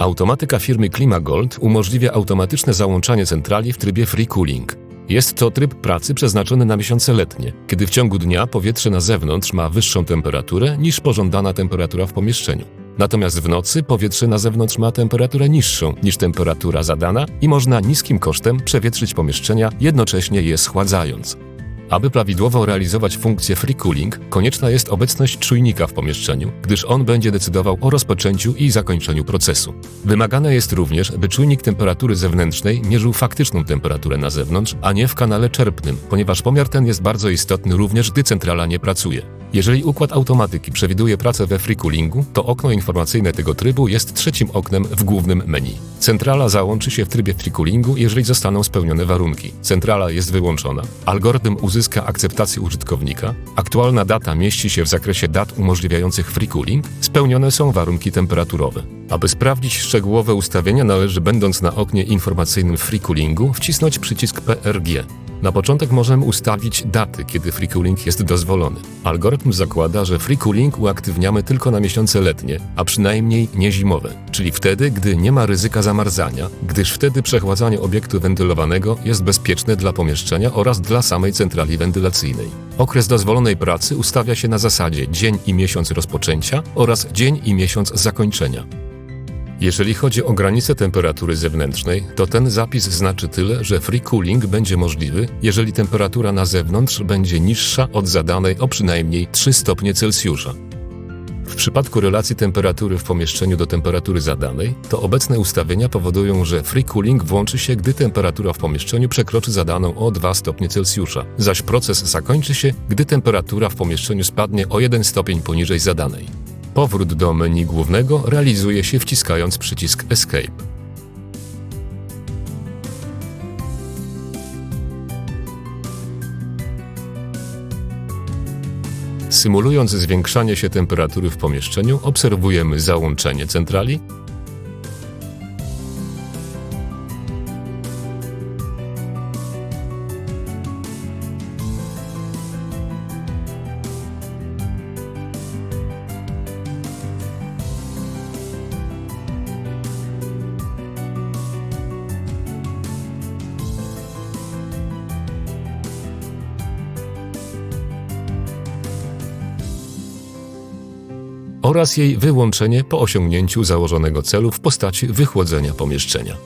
Automatyka firmy Klimagold umożliwia automatyczne załączanie centrali w trybie free cooling. Jest to tryb pracy przeznaczony na miesiące letnie, kiedy w ciągu dnia powietrze na zewnątrz ma wyższą temperaturę niż pożądana temperatura w pomieszczeniu. Natomiast w nocy powietrze na zewnątrz ma temperaturę niższą niż temperatura zadana i można niskim kosztem przewietrzyć pomieszczenia, jednocześnie je schładzając. Aby prawidłowo realizować funkcję free cooling, konieczna jest obecność czujnika w pomieszczeniu, gdyż on będzie decydował o rozpoczęciu i zakończeniu procesu. Wymagane jest również, by czujnik temperatury zewnętrznej mierzył faktyczną temperaturę na zewnątrz, a nie w kanale czerpnym, ponieważ pomiar ten jest bardzo istotny również, gdy centrala nie pracuje. Jeżeli układ automatyki przewiduje pracę we free coolingu, to okno informacyjne tego trybu jest trzecim oknem w głównym menu. Centrala załączy się w trybie free coolingu, jeżeli zostaną spełnione warunki. Centrala jest wyłączona. Algorytm uzyska akceptację użytkownika. Aktualna data mieści się w zakresie dat umożliwiających free cooling. Spełnione są warunki temperaturowe. Aby sprawdzić szczegółowe ustawienia, należy, będąc na oknie informacyjnym free coolingu, wcisnąć przycisk PRG. Na początek możemy ustawić daty, kiedy free cooling jest dozwolony. Algorytm zakłada, że free cooling uaktywniamy tylko na miesiące letnie, a przynajmniej nie zimowe, czyli wtedy, gdy nie ma ryzyka zamarzania, gdyż wtedy przechładzanie obiektu wentylowanego jest bezpieczne dla pomieszczenia oraz dla samej centrali wentylacyjnej. Okres dozwolonej pracy ustawia się na zasadzie dzień i miesiąc rozpoczęcia oraz dzień i miesiąc zakończenia. Jeżeli chodzi o granicę temperatury zewnętrznej, to ten zapis znaczy tyle, że free cooling będzie możliwy, jeżeli temperatura na zewnątrz będzie niższa od zadanej o przynajmniej 3 stopnie Celsjusza. W przypadku relacji temperatury w pomieszczeniu do temperatury zadanej, to obecne ustawienia powodują, że free cooling włączy się, gdy temperatura w pomieszczeniu przekroczy zadaną o 2 stopnie Celsjusza, zaś proces zakończy się, gdy temperatura w pomieszczeniu spadnie o 1 stopień poniżej zadanej. Powrót do menu głównego realizuje się wciskając przycisk Escape. Symulując zwiększanie się temperatury w pomieszczeniu, obserwujemy załączenie centrali, oraz jej wyłączenie po osiągnięciu założonego celu w postaci wychłodzenia pomieszczenia.